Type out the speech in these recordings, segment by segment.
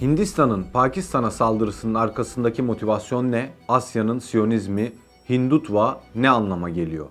Hindistan'ın Pakistan'a saldırısının arkasındaki motivasyon ne? Asya'nın Siyonizmi, Hindutva ne anlama geliyor?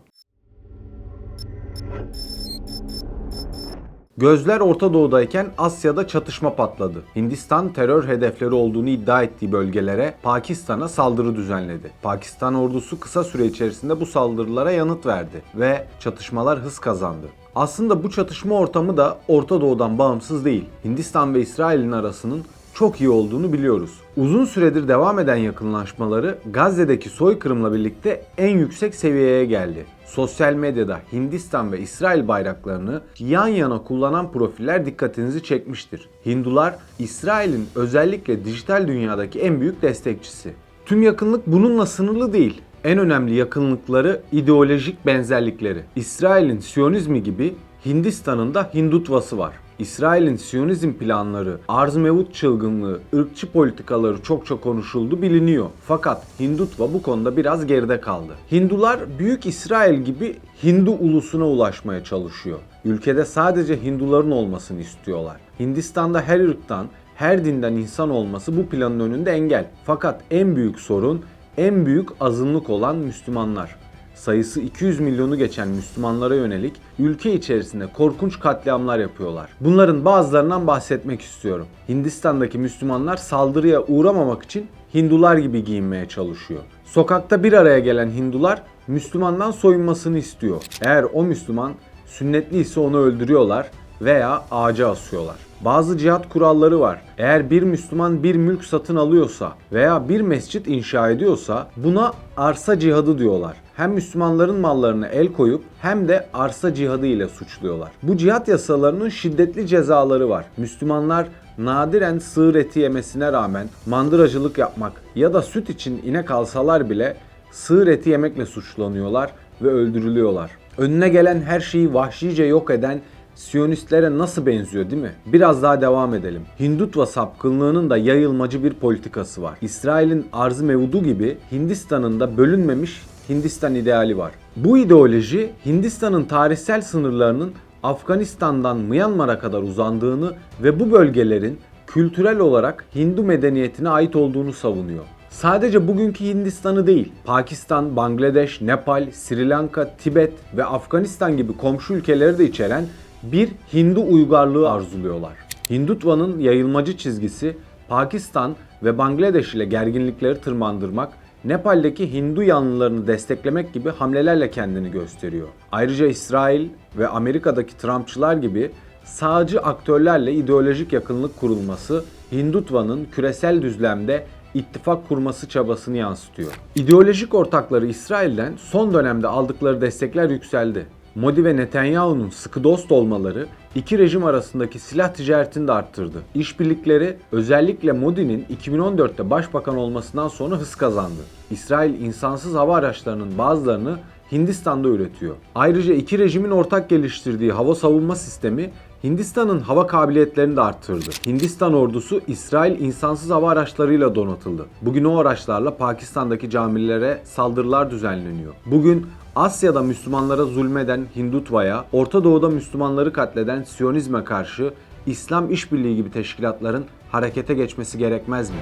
Gözler Orta Doğu'dayken Asya'da çatışma patladı. Hindistan terör hedefleri olduğunu iddia ettiği bölgelere Pakistan'a saldırı düzenledi. Pakistan ordusu kısa süre içerisinde bu saldırılara yanıt verdi ve çatışmalar hız kazandı. Aslında bu çatışma ortamı da Orta Doğu'dan bağımsız değil. Hindistan ve İsrail'in arasının çok iyi olduğunu biliyoruz. Uzun süredir devam eden yakınlaşmaları Gazze'deki soykırımla birlikte en yüksek seviyeye geldi. Sosyal medyada Hindistan ve İsrail bayraklarını yan yana kullanan profiller dikkatinizi çekmiştir. Hindular İsrail'in özellikle dijital dünyadaki en büyük destekçisi. Tüm yakınlık bununla sınırlı değil. En önemli yakınlıkları ideolojik benzerlikleri. İsrail'in Siyonizmi gibi Hindistan'ın da Hindutvası var. İsrail'in Siyonizm planları, arz mevut çılgınlığı, ırkçı politikaları çokça konuşuldu biliniyor. Fakat Hindutva bu konuda biraz geride kaldı. Hindular Büyük İsrail gibi Hindu ulusuna ulaşmaya çalışıyor. Ülkede sadece Hinduların olmasını istiyorlar. Hindistan'da her ırktan, her dinden insan olması bu planın önünde engel. Fakat en büyük sorun en büyük azınlık olan Müslümanlar sayısı 200 milyonu geçen Müslümanlara yönelik ülke içerisinde korkunç katliamlar yapıyorlar. Bunların bazılarından bahsetmek istiyorum. Hindistan'daki Müslümanlar saldırıya uğramamak için Hindular gibi giyinmeye çalışıyor. Sokakta bir araya gelen Hindular Müslümandan soyunmasını istiyor. Eğer o Müslüman sünnetli ise onu öldürüyorlar veya ağaca asıyorlar. Bazı cihat kuralları var. Eğer bir Müslüman bir mülk satın alıyorsa veya bir mescit inşa ediyorsa buna arsa cihadı diyorlar. Hem Müslümanların mallarına el koyup hem de arsa cihadı ile suçluyorlar. Bu cihat yasalarının şiddetli cezaları var. Müslümanlar nadiren sığır eti yemesine rağmen mandıracılık yapmak ya da süt için inek alsalar bile sığır eti yemekle suçlanıyorlar ve öldürülüyorlar. Önüne gelen her şeyi vahşice yok eden Siyonistlere nasıl benziyor değil mi? Biraz daha devam edelim. Hindutva sapkınlığının da yayılmacı bir politikası var. İsrail'in arz mevudu gibi Hindistan'ın da bölünmemiş Hindistan ideali var. Bu ideoloji Hindistan'ın tarihsel sınırlarının Afganistan'dan Myanmar'a kadar uzandığını ve bu bölgelerin kültürel olarak Hindu medeniyetine ait olduğunu savunuyor. Sadece bugünkü Hindistan'ı değil, Pakistan, Bangladeş, Nepal, Sri Lanka, Tibet ve Afganistan gibi komşu ülkeleri de içeren bir Hindu uygarlığı arzuluyorlar. Hindutva'nın yayılmacı çizgisi Pakistan ve Bangladeş ile gerginlikleri tırmandırmak, Nepal'deki Hindu yanlılarını desteklemek gibi hamlelerle kendini gösteriyor. Ayrıca İsrail ve Amerika'daki Trumpçılar gibi sağcı aktörlerle ideolojik yakınlık kurulması Hindutva'nın küresel düzlemde ittifak kurması çabasını yansıtıyor. İdeolojik ortakları İsrail'den son dönemde aldıkları destekler yükseldi. Modi ve Netanyahu'nun sıkı dost olmaları iki rejim arasındaki silah ticaretini de arttırdı. İşbirlikleri özellikle Modi'nin 2014'te başbakan olmasından sonra hız kazandı. İsrail insansız hava araçlarının bazılarını Hindistan'da üretiyor. Ayrıca iki rejimin ortak geliştirdiği hava savunma sistemi Hindistan'ın hava kabiliyetlerini de arttırdı. Hindistan ordusu İsrail insansız hava araçlarıyla donatıldı. Bugün o araçlarla Pakistan'daki camilere saldırılar düzenleniyor. Bugün Asya'da Müslümanlara zulmeden Hindutva'ya, Orta Doğu'da Müslümanları katleden Siyonizme karşı İslam İşbirliği gibi teşkilatların harekete geçmesi gerekmez mi?